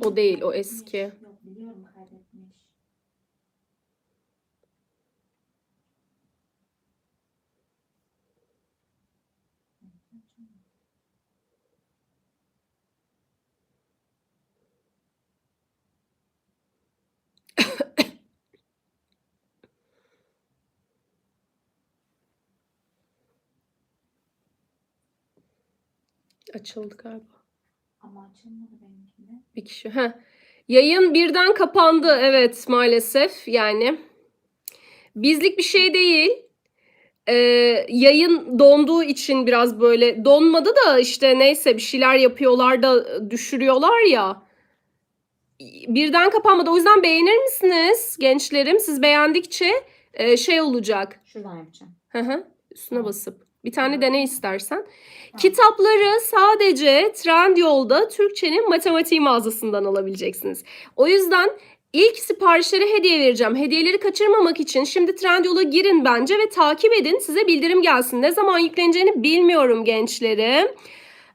O değil, o eski. Yok biliyorum. Açıldı galiba. Ama açılmadı benimkinde. Bir kişi. Heh. Yayın birden kapandı. Evet maalesef yani. Bizlik bir şey değil. Ee, yayın donduğu için biraz böyle donmadı da işte neyse bir şeyler yapıyorlar da düşürüyorlar ya. Birden kapanmadı. O yüzden beğenir misiniz gençlerim? Siz beğendikçe e, şey olacak. Şuradan yapacağım. Hı hı. Üstüne basıp. Bir tane dene istersen. Kitapları sadece Trendyol'da Türkçenin matematiği mağazasından alabileceksiniz. O yüzden ilk siparişleri hediye vereceğim. Hediyeleri kaçırmamak için şimdi Trendyol'a girin bence ve takip edin. Size bildirim gelsin. Ne zaman yükleneceğini bilmiyorum gençlerim.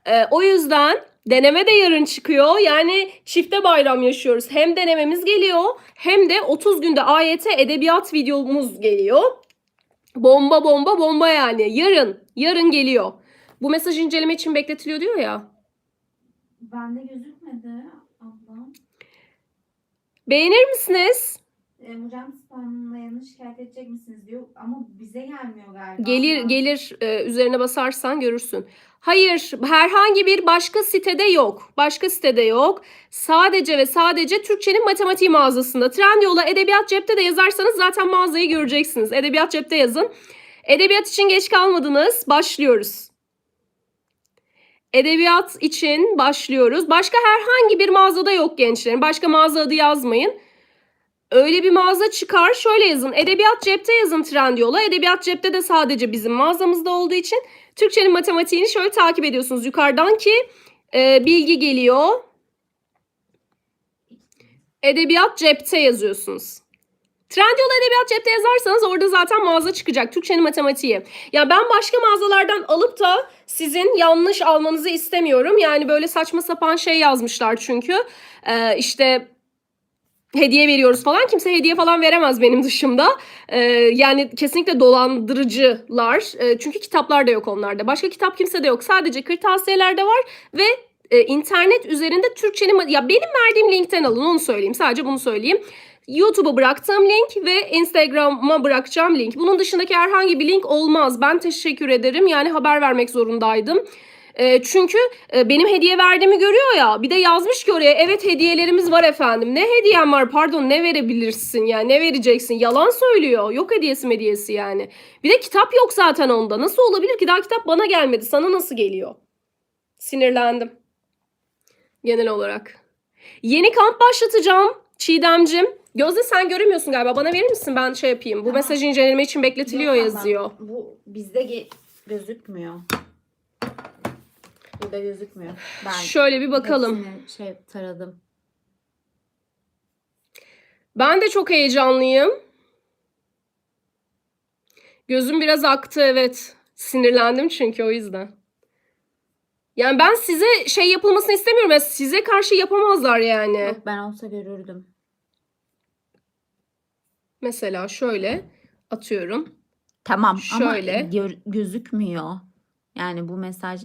Ee, o yüzden deneme de yarın çıkıyor. Yani çifte bayram yaşıyoruz. Hem denememiz geliyor hem de 30 günde AYT edebiyat videomuz geliyor. Bomba bomba bomba yani. Yarın. Yarın geliyor. Bu mesaj inceleme için bekletiliyor diyor ya. Bende gözükmedi ablam. Beğenir misiniz? E, hocam spamlayanı şikayet edecek misiniz diyor. Ama bize gelmiyor galiba. Gelir gelir e, üzerine basarsan görürsün. Hayır, herhangi bir başka sitede yok. Başka sitede yok. Sadece ve sadece Türkçenin matematiği mağazasında. Trendyol'a Edebiyat Cep'te de yazarsanız zaten mağazayı göreceksiniz. Edebiyat Cep'te yazın. Edebiyat için geç kalmadınız. Başlıyoruz. Edebiyat için başlıyoruz. Başka herhangi bir mağazada yok gençlerim. Başka mağaza adı yazmayın. Öyle bir mağaza çıkar. Şöyle yazın. Edebiyat cepte yazın Trendyol'a. Edebiyat cepte de sadece bizim mağazamızda olduğu için Türkçenin matematiğini şöyle takip ediyorsunuz yukarıdan ki e, bilgi geliyor. Edebiyat cepte yazıyorsunuz. Trendyol Edebiyat Cepte yazarsanız orada zaten mağaza çıkacak. Türkçenin matematiği. Ya ben başka mağazalardan alıp da sizin yanlış almanızı istemiyorum. Yani böyle saçma sapan şey yazmışlar çünkü. Ee, işte hediye veriyoruz falan. Kimse hediye falan veremez benim dışımda. Ee, yani kesinlikle dolandırıcılar. Ee, çünkü kitaplar da yok onlarda. Başka kitap kimse de yok. Sadece kırtasiyelerde var ve e, internet üzerinde Türkçenin ya benim verdiğim linkten alın onu söyleyeyim. Sadece bunu söyleyeyim. YouTube'a bıraktığım link ve Instagram'a bırakacağım link. Bunun dışındaki herhangi bir link olmaz. Ben teşekkür ederim. Yani haber vermek zorundaydım. E, çünkü e, benim hediye verdiğimi görüyor ya. Bir de yazmış ki oraya evet hediyelerimiz var efendim. Ne hediyem var pardon ne verebilirsin yani ne vereceksin? Yalan söylüyor. Yok hediyesi hediyesi yani. Bir de kitap yok zaten onda. Nasıl olabilir ki daha kitap bana gelmedi. Sana nasıl geliyor? Sinirlendim. Genel olarak. Yeni kamp başlatacağım Çiğdemcim. Gözde sen göremiyorsun galiba. Bana verir misin? Ben şey yapayım. Bu mesaj inceleme için bekletiliyor Yok ablam, yazıyor. Bu bizde ge- gözükmüyor. Burada gözükmüyor. Ben Şöyle bir bakalım. hepsini şey taradım. Ben de çok heyecanlıyım. Gözüm biraz aktı evet. Sinirlendim çünkü o yüzden. Yani ben size şey yapılmasını istemiyorum. Ya size karşı yapamazlar yani. Yok ben olsa görürdüm. Mesela şöyle atıyorum. Tamam Şöyle. ama gör- gözükmüyor. Yani bu mesaj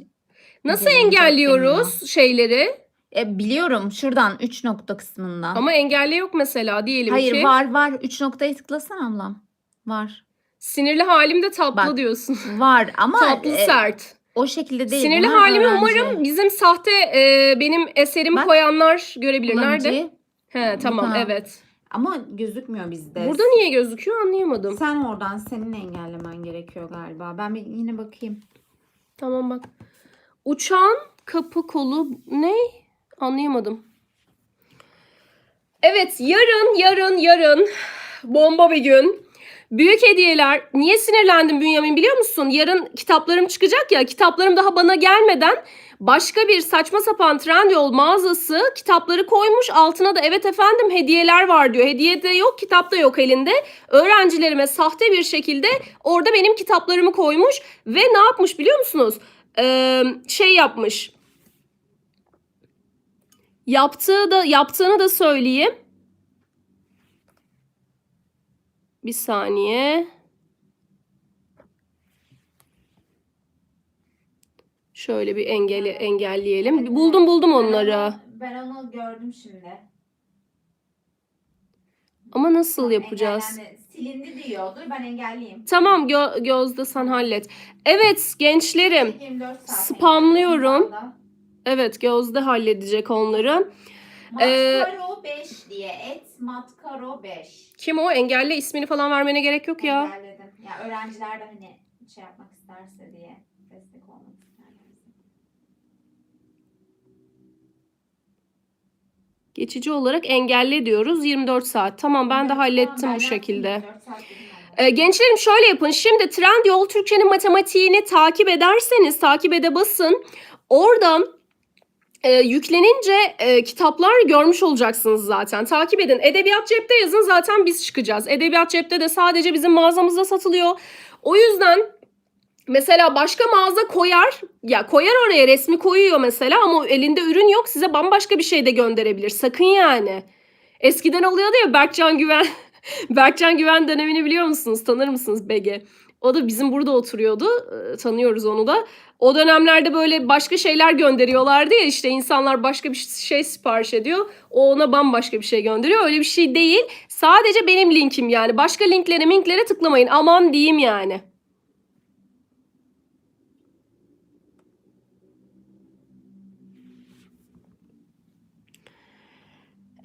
Nasıl Üzerine engelliyoruz şeyleri? e, biliyorum şuradan 3 nokta kısmından. Ama engelle yok mesela diyelim Hayır ki. var var 3 noktaya tıklasana ablam. Var. Sinirli halimde tatlı Bak, diyorsun. Var ama tatlı e, sert. o şekilde değil. Sinirli Bunlar halimi öğrenci. umarım bizim sahte e, benim eserimi Bak. koyanlar görebilir. Nerede? He tamam Tamam. evet. Ama gözükmüyor bizde. Burada niye gözüküyor anlayamadım. Sen oradan senin engellemen gerekiyor galiba. Ben bir yine bakayım. Tamam bak. Uçan kapı kolu ne? Anlayamadım. Evet yarın yarın yarın bomba bir gün. Büyük hediyeler. Niye sinirlendim Bünyamin biliyor musun? Yarın kitaplarım çıkacak ya. Kitaplarım daha bana gelmeden başka bir saçma sapan Trendyol mağazası kitapları koymuş. Altına da evet efendim hediyeler var diyor. Hediye de yok, kitap da yok elinde. Öğrencilerime sahte bir şekilde orada benim kitaplarımı koymuş ve ne yapmış biliyor musunuz? Ee, şey yapmış. Yaptığı da yaptığını da söyleyeyim. Bir saniye. Şöyle bir engeli engelleyelim. Buldum buldum onları. Ben onu gördüm şimdi. Ama nasıl yapacağız? engellendi. Silindi diyor. Dur ben engelleyeyim. Tamam Gö- Gözde sen hallet. Evet gençlerim. 24 saat Spamlıyorum. Evet Gözde halledecek onları. Ee, Matkaro 5 diye et. Matkaro 5. Kim o? Engelle ismini falan vermene gerek yok ya. Engelledim. Ya öğrenciler de hani şey yapmak isterse diye Geçici olarak engelle diyoruz 24 saat. Tamam ben de hallettim bu şekilde. yaptım, 24 saat dedim ama. Ee, gençlerim şöyle yapın. Şimdi Trendyol Türkçenin matematiğini takip ederseniz takip ede basın. Oradan e, yüklenince e, kitaplar görmüş olacaksınız zaten. Takip edin. Edebiyat cepte yazın zaten biz çıkacağız. Edebiyat cepte de sadece bizim mağazamızda satılıyor. O yüzden mesela başka mağaza koyar. Ya koyar oraya resmi koyuyor mesela ama elinde ürün yok. Size bambaşka bir şey de gönderebilir. Sakın yani. Eskiden oluyordu ya Berkcan Güven Berkcan Güven dönemini biliyor musunuz? Tanır mısınız Bege? O da bizim burada oturuyordu. Tanıyoruz onu da. O dönemlerde böyle başka şeyler gönderiyorlardı ya işte insanlar başka bir şey sipariş ediyor. O ona bambaşka bir şey gönderiyor. Öyle bir şey değil. Sadece benim linkim yani. Başka linklere minklere tıklamayın. Aman diyeyim yani.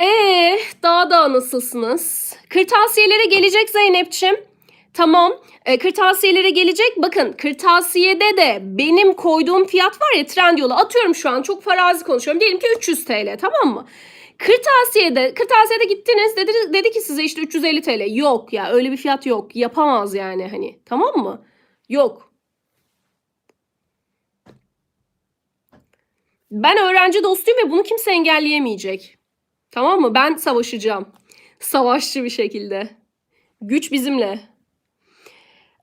Ee, daha da nasılsınız? Kırtasiyelere gelecek Zeynep'çim. Tamam. E, kırtasiyelere gelecek. Bakın kırtasiyede de benim koyduğum fiyat var ya Trendyol'a atıyorum şu an çok farazi konuşuyorum. Diyelim ki 300 TL tamam mı? Kırtasiyede, kırtasiyede gittiniz dedi, dedi ki size işte 350 TL. Yok ya öyle bir fiyat yok. Yapamaz yani hani tamam mı? Yok. Ben öğrenci dostuyum ve bunu kimse engelleyemeyecek. Tamam mı? Ben savaşacağım. Savaşçı bir şekilde. Güç bizimle.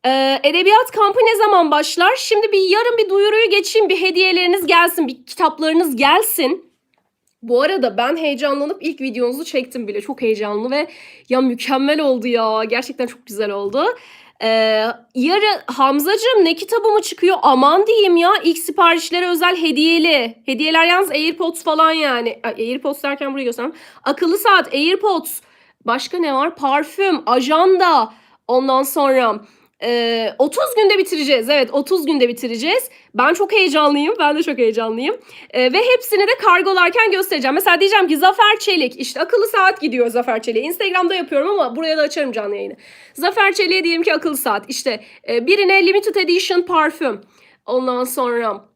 Ee, edebiyat kampı ne zaman başlar? Şimdi bir yarın bir duyuruyu geçeyim. Bir hediyeleriniz gelsin. Bir kitaplarınız gelsin. Bu arada ben heyecanlanıp ilk videonuzu çektim bile. Çok heyecanlı ve ya mükemmel oldu ya. Gerçekten çok güzel oldu. Ee, yarın Hamzacığım ne kitabı mı çıkıyor? Aman diyeyim ya. İlk siparişlere özel hediyeli. Hediyeler yalnız AirPods falan yani. AirPods derken buraya göstereyim. Akıllı saat, AirPods. Başka ne var? Parfüm, ajanda. Ondan sonra e, 30 günde bitireceğiz. Evet 30 günde bitireceğiz. Ben çok heyecanlıyım. Ben de çok heyecanlıyım. E, ve hepsini de kargolarken göstereceğim. Mesela diyeceğim ki Zafer Çelik. işte akıllı saat gidiyor Zafer Çelik'e. Instagram'da yapıyorum ama buraya da açarım canlı yayını. Zafer Çelik'e diyelim ki akıllı saat. İşte birine limited edition parfüm. Ondan sonra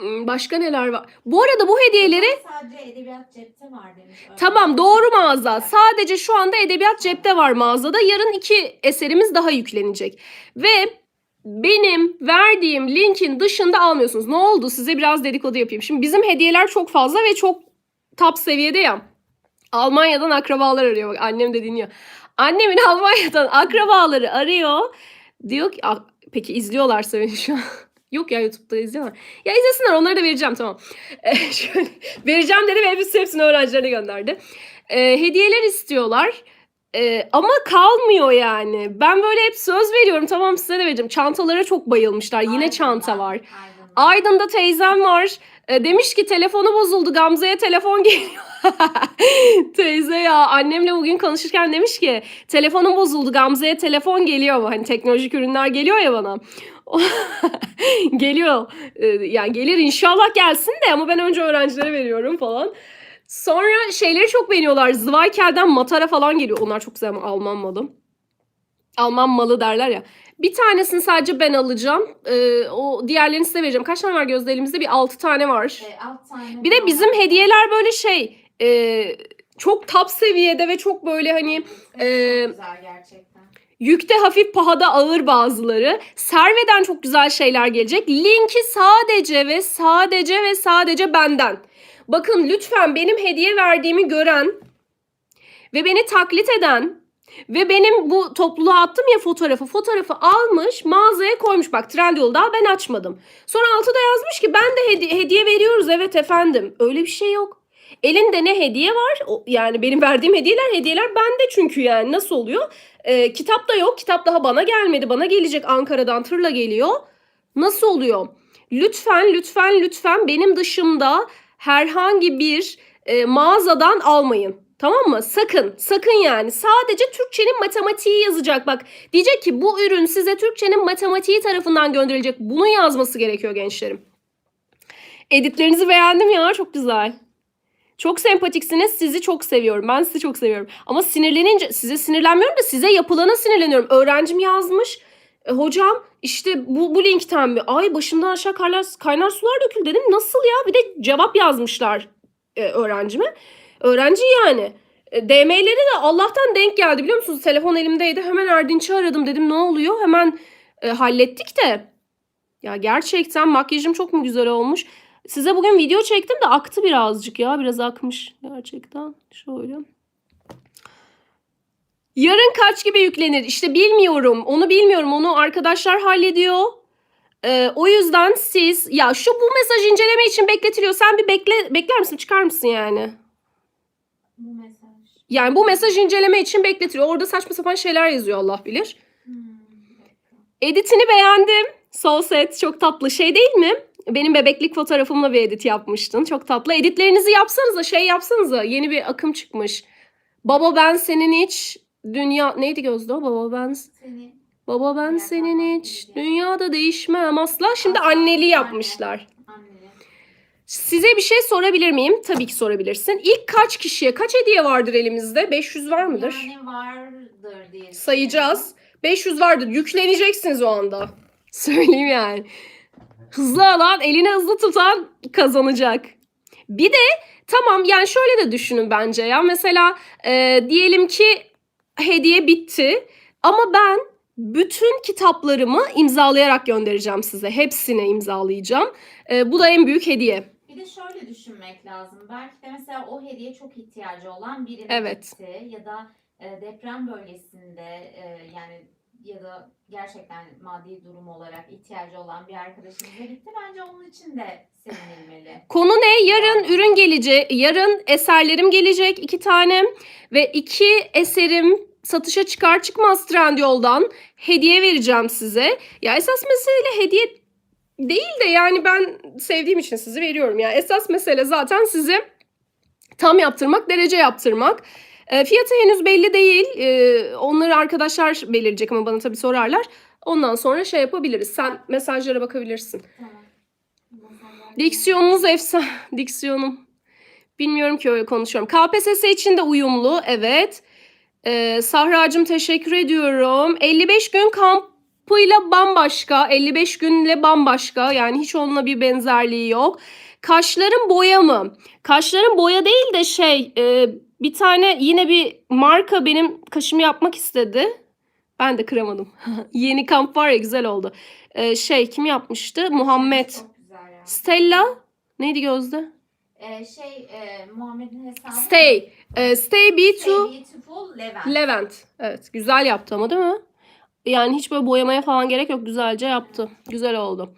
başka neler var? Bu arada bu hediyeleri Sadece edebiyat cepte var demiş. Tamam doğru mağaza. Sadece şu anda edebiyat cepte var mağazada. Yarın iki eserimiz daha yüklenecek. Ve benim verdiğim linkin dışında almıyorsunuz. Ne oldu? Size biraz dedikodu yapayım. Şimdi bizim hediyeler çok fazla ve çok top seviyede ya. Almanya'dan akrabalar arıyor. Bak annem de dinliyor. Annemin Almanya'dan akrabaları arıyor. Diyor ki "Ah, peki izliyorlarsa beni şu an. Yok ya YouTube'da izliyorlar. Ya izlesinler onları da vereceğim tamam. Ee, şöyle, vereceğim dedi ve hepsi hepsini öğrencilerine gönderdi. Ee, hediyeler istiyorlar. Ee, ama kalmıyor yani. Ben böyle hep söz veriyorum tamam size de vereceğim. Çantalara çok bayılmışlar. Yine Aydın'da, çanta var. Aydın'da. Aydın'da teyzem var. Ee, demiş ki telefonu bozuldu. Gamze'ye telefon geliyor. Teyze ya annemle bugün konuşurken demiş ki telefonum bozuldu. Gamze'ye telefon geliyor mu? Hani teknolojik ürünler geliyor ya bana. geliyor. Ee, yani gelir inşallah gelsin de ama ben önce öğrencilere veriyorum falan. Sonra şeyleri çok beğeniyorlar. Zweikel'den Matara falan geliyor. Onlar çok güzel ama Alman malı. Alman malı derler ya. Bir tanesini sadece ben alacağım. Ee, o diğerlerini size vereceğim. Kaç tane var Gözde elimizde? Bir 6 tane var. Ee, alt tane Bir de bizim hediyeler böyle şey e, çok top seviyede ve çok böyle hani Evet, e, çok güzel gerçekten. Yükte hafif pahada ağır bazıları. Serve'den çok güzel şeyler gelecek. Linki sadece ve sadece ve sadece benden. Bakın lütfen benim hediye verdiğimi gören ve beni taklit eden ve benim bu topluluğa attım ya fotoğrafı. Fotoğrafı almış mağazaya koymuş. Bak Trendyol daha ben açmadım. Sonra altıda yazmış ki ben de hedi- hediye veriyoruz evet efendim. Öyle bir şey yok. Elinde ne hediye var? O- yani benim verdiğim hediyeler hediyeler bende çünkü yani nasıl oluyor? Ee, kitap da yok. Kitap daha bana gelmedi. Bana gelecek Ankara'dan tırla geliyor. Nasıl oluyor? Lütfen lütfen lütfen benim dışımda herhangi bir e, mağazadan almayın. Tamam mı? Sakın, sakın yani. Sadece Türkçenin matematiği yazacak. Bak diyecek ki bu ürün size Türkçenin matematiği tarafından gönderilecek. Bunu yazması gerekiyor gençlerim. Editlerinizi beğendim ya. Çok güzel. Çok sempatiksiniz. Sizi çok seviyorum. Ben sizi çok seviyorum. Ama sinirlenince size sinirlenmiyorum da size yapılana sinirleniyorum. Öğrencim yazmış. "E, hocam işte bu, bu linkten mi? Ay başımdan aşağı kaynar, kaynar sular döküldü dedim. Nasıl ya? Bir de cevap yazmışlar e, öğrencime. Öğrenci yani. E, DM'leri de Allah'tan denk geldi biliyor musunuz? Telefon elimdeydi. Hemen Erdinç'i aradım. Dedim ne oluyor? Hemen e, hallettik de. Ya gerçekten makyajım çok mu güzel olmuş? Size bugün video çektim de aktı birazcık ya. Biraz akmış gerçekten. Şöyle. Yarın kaç gibi yüklenir? İşte bilmiyorum. Onu bilmiyorum. Onu arkadaşlar hallediyor. Ee, o yüzden siz ya şu bu mesaj inceleme için bekletiliyor. Sen bir bekle bekler misin? Çıkar mısın yani? Yani bu mesaj inceleme için bekletiliyor. Orada saçma sapan şeyler yazıyor Allah bilir. Hmm. Editini beğendim. Sol set çok tatlı şey değil mi? Benim bebeklik fotoğrafımla bir edit yapmıştın. Çok tatlı. Editlerinizi yapsanıza şey yapsanıza. Yeni bir akım çıkmış. Baba ben senin hiç dünya neydi gözde o? Baba ben Seni baba ben senin hiç dünyada değişmem asla. Şimdi anneli Anne. yapmışlar. Size bir şey sorabilir miyim? Tabii ki sorabilirsin. İlk kaç kişiye kaç hediye vardır elimizde? 500 var mıdır? Yani vardır diye Sayacağız. 500 vardır. Yükleneceksiniz o anda. Söyleyeyim yani. Hızlı alan, elini hızlı tutan kazanacak. Bir de tamam yani şöyle de düşünün bence ya. Mesela e, diyelim ki hediye bitti ama ben bütün kitaplarımı imzalayarak göndereceğim size. Hepsini imzalayacağım. E, bu da en büyük hediye. Bir de şöyle düşünmek lazım. Belki de mesela o hediye çok ihtiyacı olan birine Evet. gitti ya da e, deprem bölgesinde e, yani ya da gerçekten maddi durum olarak ihtiyacı olan bir arkadaşımıza gitti. Bence onun için de sevinilmeli. Konu ne? Yarın ürün gelecek. Yarın eserlerim gelecek iki tane ve iki eserim satışa çıkar çıkmaz Trendyol'dan hediye vereceğim size. Ya esas mesele hediye değil de yani ben sevdiğim için sizi veriyorum. Ya esas mesele zaten sizi tam yaptırmak, derece yaptırmak. E, fiyatı henüz belli değil. E, onları arkadaşlar belirleyecek ama bana tabii sorarlar. Ondan sonra şey yapabiliriz. Sen mesajlara bakabilirsin. Tamam. Diksiyonunuz efsane. Diksiyonum. Bilmiyorum ki öyle konuşuyorum. KPSS için de uyumlu. Evet. Ee, Sahra'cığım teşekkür ediyorum. 55 gün kampıyla bambaşka. 55 günle bambaşka. Yani hiç onunla bir benzerliği yok. Kaşların boya mı? Kaşların boya değil de şey e, bir tane yine bir marka benim kaşımı yapmak istedi. Ben de kıramadım. Yeni kamp var ya güzel oldu. Ee, şey kim yapmıştı? Muhammed. Çok güzel ya. Stella neydi Gözde? Ee, şey e, Muhammed'in hesabı. Stay. Ee, stay be Stay Beautiful Levent. Levent. Evet güzel yaptı ama değil mi? Yani hiç böyle boyamaya falan gerek yok. Güzelce yaptı. Güzel oldu.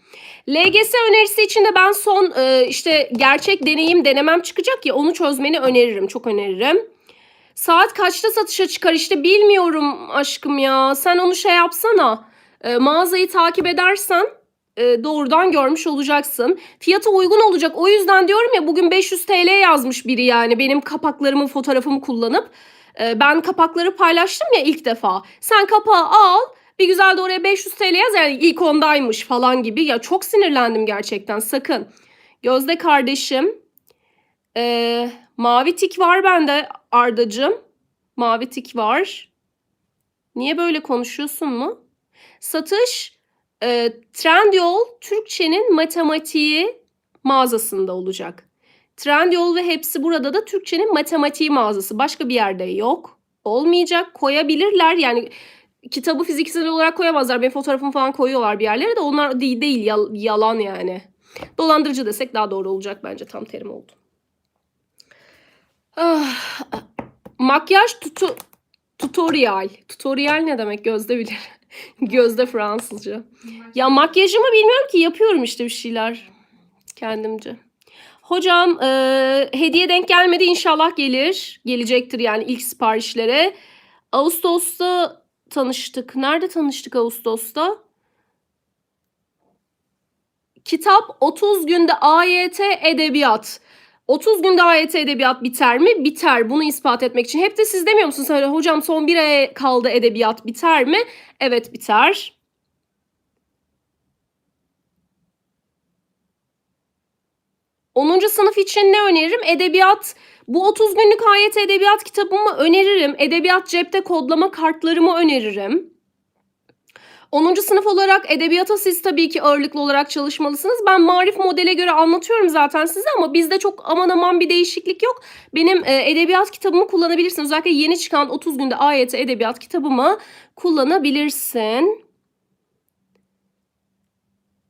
LGS önerisi için de ben son e, işte gerçek deneyim denemem çıkacak ya onu çözmeni öneririm. Çok öneririm. Saat kaçta satışa çıkar işte bilmiyorum aşkım ya. Sen onu şey yapsana. E, mağazayı takip edersen e, doğrudan görmüş olacaksın. Fiyatı uygun olacak. O yüzden diyorum ya bugün 500 TL yazmış biri yani benim kapaklarımı fotoğrafımı kullanıp. E, ben kapakları paylaştım ya ilk defa. Sen kapağı al. Bir güzel de oraya 500 TL yaz yani ilk ondaymış falan gibi. Ya çok sinirlendim gerçekten sakın. Gözde kardeşim. e, mavi tik var bende Ardacığım. Mavi tik var. Niye böyle konuşuyorsun mu? Satış e, Trendyol Türkçenin matematiği mağazasında olacak. Trendyol ve hepsi burada da Türkçenin matematiği mağazası. Başka bir yerde yok. Olmayacak. Koyabilirler. Yani kitabı fiziksel olarak koyamazlar. Benim fotoğrafımı falan koyuyorlar bir yerlere de onlar değil, değil yal- yalan yani. Dolandırıcı desek daha doğru olacak bence tam terim oldu. Ah, makyaj tutu tutorial. Tutorial ne demek Gözde bilir. Gözde Fransızca. Ya makyajımı bilmiyorum ki yapıyorum işte bir şeyler kendimce. Hocam e, hediye denk gelmedi inşallah gelir. Gelecektir yani ilk siparişlere. Ağustos'ta tanıştık. Nerede tanıştık Ağustos'ta? Kitap 30 günde AYT edebiyat. 30 günde AYT edebiyat biter mi? Biter. Bunu ispat etmek için. Hep de siz demiyor musunuz? Hani, hocam son bir aya kaldı edebiyat biter mi? Evet biter. Onuncu sınıf için ne öneririm? Edebiyat. Bu 30 günlük AYT edebiyat kitabımı öneririm. Edebiyat cepte kodlama kartlarımı öneririm. 10. sınıf olarak edebiyata siz tabii ki ağırlıklı olarak çalışmalısınız. Ben marif modele göre anlatıyorum zaten size ama bizde çok aman aman bir değişiklik yok. Benim e, edebiyat kitabımı kullanabilirsin. Özellikle yeni çıkan 30 günde AYT edebiyat kitabımı kullanabilirsin.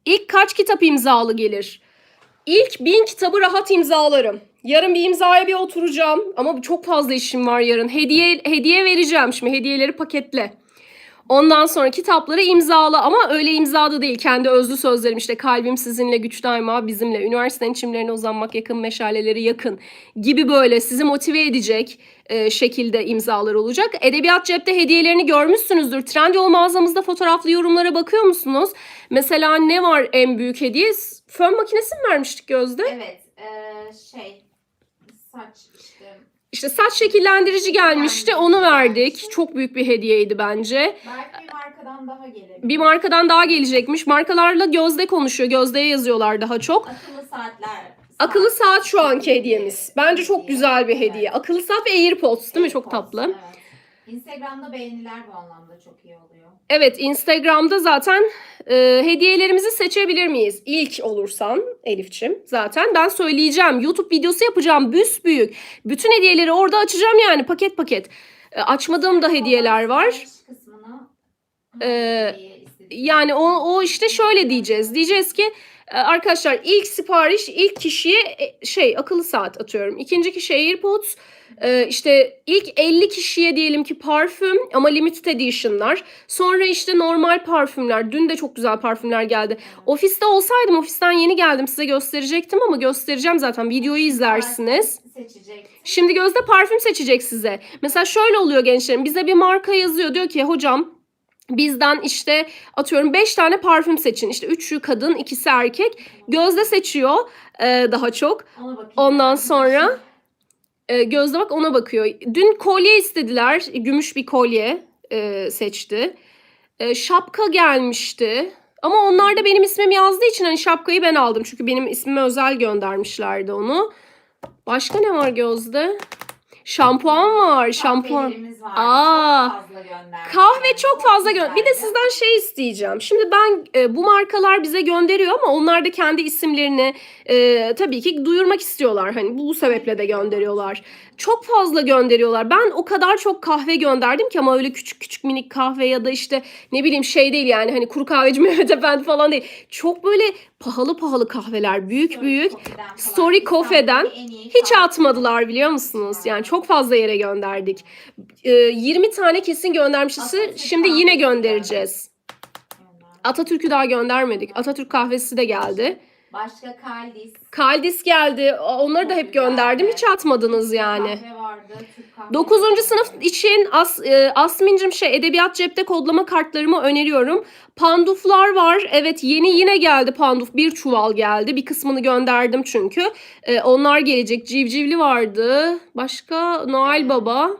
İlk kaç kitap imzalı gelir? İlk bin kitabı rahat imzalarım. Yarın bir imzaya bir oturacağım ama çok fazla işim var yarın. Hediye hediye vereceğim şimdi hediyeleri paketle. Ondan sonra kitapları imzalı ama öyle imzalı değil. Kendi özlü sözlerim işte kalbim sizinle güç daima bizimle. Üniversitenin çimlerine uzanmak yakın meşaleleri yakın gibi böyle sizi motive edecek e, şekilde imzalar olacak. Edebiyat cepte hediyelerini görmüşsünüzdür. Trendyol mağazamızda fotoğraflı yorumlara bakıyor musunuz? Mesela ne var en büyük hediye? Fön makinesi mi vermiştik Gözde? Evet. eee, şey saç işte. İşte saç şekillendirici gelmişti. Onu verdik. Çok büyük bir hediyeydi bence. Belki bir markadan daha gelebilir. Bir markadan daha gelecekmiş. Markalarla Gözde konuşuyor. Gözde'ye yazıyorlar daha çok. Akıllı saatler. Akıllı saat şu anki hediyemiz. Bence çok güzel bir hediye. Akıllı saat ve AirPods değil mi? Çok tatlı. Instagram'da beğeniler bu anlamda çok iyi oluyor. Evet Instagram'da zaten e, hediyelerimizi seçebilir miyiz? İlk olursan Elifçim zaten ben söyleyeceğim. YouTube videosu yapacağım büyük. Bütün hediyeleri orada açacağım yani paket paket. E, açmadığım da hediyeler var. Kısmını Ee, hediye istediğiniz- Yani o, o işte şöyle diyeceğiz. Diyeceğiz ki e, arkadaşlar ilk sipariş ilk kişiye e, şey akıllı saat atıyorum. İkinci kişi AirPods. e, işte ilk 50 kişiye diyelim ki parfüm ama limited edition'lar. Sonra işte normal parfümler. Dün de çok güzel parfümler geldi. Ofiste olsaydım ofisten yeni geldim size gösterecektim ama göstereceğim zaten videoyu izlersiniz. Şimdi Gözde parfüm seçecek size. Mesela şöyle oluyor gençlerim. Bize bir marka yazıyor. Diyor ki hocam bizden işte atıyorum 5 tane parfüm seçin. İşte 3'ü kadın, ikisi erkek. Gözde seçiyor e, daha çok. Ondan sonra e, Gözde bak ona bakıyor. Dün kolye istediler. Gümüş bir kolye e, seçti. E, şapka gelmişti. Ama onlar da benim ismim yazdığı için hani şapkayı ben aldım. Çünkü benim ismime özel göndermişlerdi onu. Başka ne var Gözde? Şampuan var. Şampuan. Kahvelerimiz var. Aa, Çok fazla gönderdi. Kahve çok fazla gö- Bir de sizden şey isteyeceğim. Şimdi ben e, bu markalar bize gönderiyor ama onlar da kendi isimlerini e, tabii ki duyurmak istiyorlar. Hani bu, bu sebeple de gönderiyorlar. Çok fazla gönderiyorlar. Ben o kadar çok kahve gönderdim ki ama öyle küçük küçük minik kahve ya da işte ne bileyim şey değil yani hani kuru kahveci Mehmet Efendi falan değil. Çok böyle pahalı pahalı kahveler büyük Story büyük. Story Coffee'den Hiç atmadılar biliyor musunuz? Yani çok fazla yere gönderdik. Ee, 20 tane kesin göndermişiz. Şimdi yine göndereceğiz. Gönder. Atatürk'ü daha göndermedik. Atatürk kahvesi de geldi. Başka Kaldis. Kaldis geldi. Onları da hep gönderdim. Hiç atmadınız yani. Kahve vardı. Türk kahvesi 9. vardı. sınıf için As, e, Asmin'cim şey edebiyat cepte kodlama kartlarımı öneriyorum. Panduflar var. Evet yeni yine geldi panduf. Bir çuval geldi. Bir kısmını gönderdim çünkü. E, onlar gelecek. Civcivli vardı. Başka Noel Baba.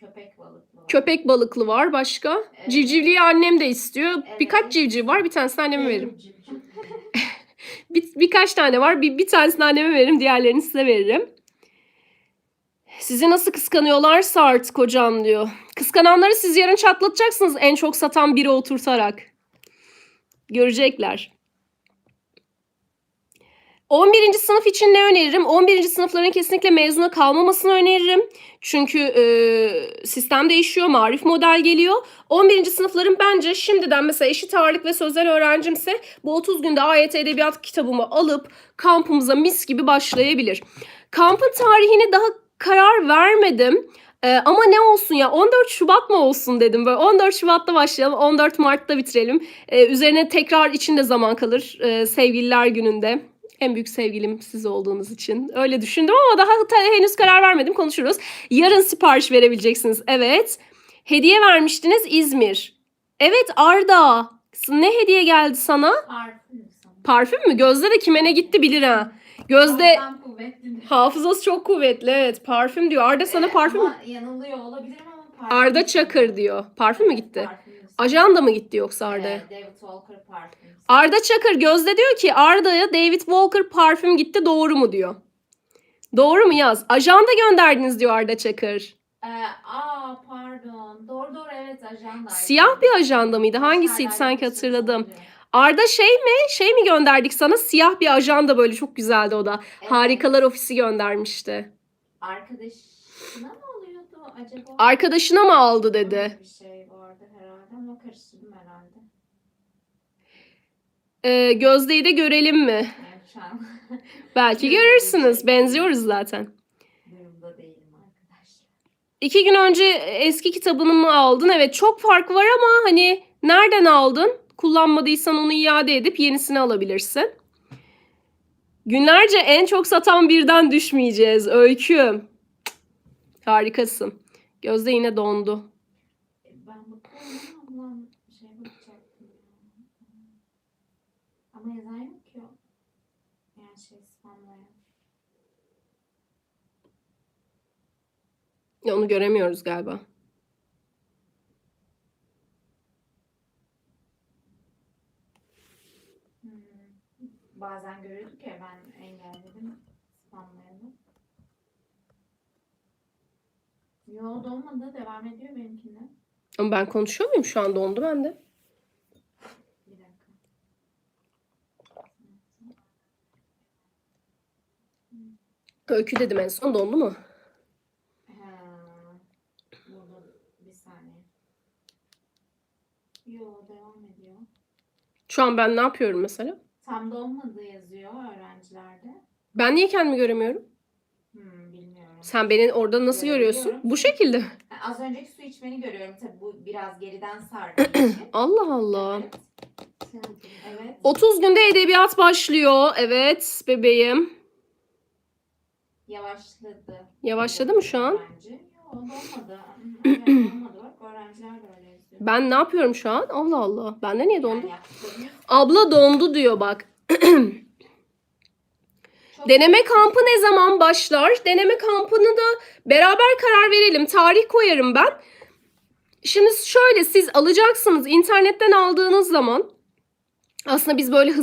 Köpek balıklı. var. Köpek balıklı var. Başka? Evet. Civcivliyi annem de istiyor. Evet. Birkaç civciv var. Bir tanesini anneme veririm. Civciv. Bir, birkaç tane var. Bir, bir tanesini anneme veririm. Diğerlerini size veririm. Sizi nasıl kıskanıyorlarsa artık hocam diyor. Kıskananları siz yarın çatlatacaksınız en çok satan biri oturtarak. Görecekler. 11. sınıf için ne öneririm? 11. sınıfların kesinlikle mezuna kalmamasını öneririm. Çünkü e, sistem değişiyor, marif model geliyor. 11. sınıfların bence şimdiden mesela eşit ağırlık ve sözel öğrencimse bu 30 günde AYT edebiyat kitabımı alıp kampımıza mis gibi başlayabilir. Kampın tarihini daha karar vermedim. Ee, ama ne olsun ya 14 Şubat mı olsun dedim böyle 14 Şubat'ta başlayalım 14 Mart'ta bitirelim Ee, üzerine tekrar içinde zaman kalır ee, sevgililer gününde En büyük sevgilim siz olduğunuz için. Öyle düşündüm ama daha henüz karar vermedim. Konuşuruz. Yarın sipariş verebileceksiniz. Evet. Hediye vermiştiniz İzmir. Evet Arda. Ne hediye geldi sana? Parfüm. Parfüm mü? Gözde de kime ne gitti bilir ha. Gözde hafızası çok kuvvetli. Evet parfüm diyor. Arda sana parfüm ama yanılıyor olabilirim ama parfüm. Arda Çakır diyor. Parfüm mü gitti? Parfüm. Ajanda mı gitti yoksa Arda'ya? Ee, David Walker parfüm. Arda Çakır Gözde diyor ki Arda'ya David Walker parfüm gitti doğru mu diyor. Doğru mu yaz? Ajanda gönderdiniz diyor Arda Çakır. Ee, aa pardon. Doğru doğru evet ajandaydı. Siyah bir ajanda mıydı? Hangisiydi sanki hatırladım. Arda şey mi? Şey mi gönderdik sana? Siyah bir ajanda böyle çok güzeldi o da. Evet. Harikalar Ofisi göndermişti. Arkadaşına mı oluyordu acaba? Arkadaşına mı aldı dedi. Bir şey vardı herhalde ama karıştırdım herhalde. Ee, Gözde'yi de görelim mi? Yani şu an Belki görürsünüz. Benziyoruz zaten. durumda değilim arkadaşlar. İki gün önce eski kitabını mı aldın? Evet çok fark var ama hani nereden aldın? Kullanmadıysan onu iade edip yenisini alabilirsin. Günlerce en çok satan birden düşmeyeceğiz. Öykü. Harikasın. Gözde yine dondu. Ben bakıyorum şey bakacaktım. Ama yazan yok ki o. Yani şey spamlayan. Ya Onu göremiyoruz galiba. Bazen görüyorduk ya ben engelledim spamlayanı. Yo dolmadı devam ediyor benimkinde. Ama ben konuşuyor muyum şu an? Dondu bende. Bir dakika. Öykü dedim en son dondu mu? Ha, burada bir saniye. Yo devam ediyor. Şu an ben ne yapıyorum mesela? Tam dolmadı yazıyor öğrencilerde. Ben niye kendimi göremiyorum? Hmm, bilmiyorum. Sen beni orada nasıl görüyorsun? Bu şekilde. Az önceki su içmeni görüyorum. Tabii bu biraz geriden sardığı için. Allah Allah. Evet. Evet. 30 günde edebiyat başlıyor. Evet bebeğim. Yavaşladı. Yavaşladı mı şu an? Öğrenci. Yo dolmadı. Evet, dolmadı bak öğrenciler de öyle. Ben ne yapıyorum şu an? Allah Allah. Bende niye dondu? Abla dondu diyor bak. Deneme kampı ne zaman başlar? Deneme kampını da beraber karar verelim. Tarih koyarım ben. Şimdi şöyle siz alacaksınız internetten aldığınız zaman aslında biz böyle hızlı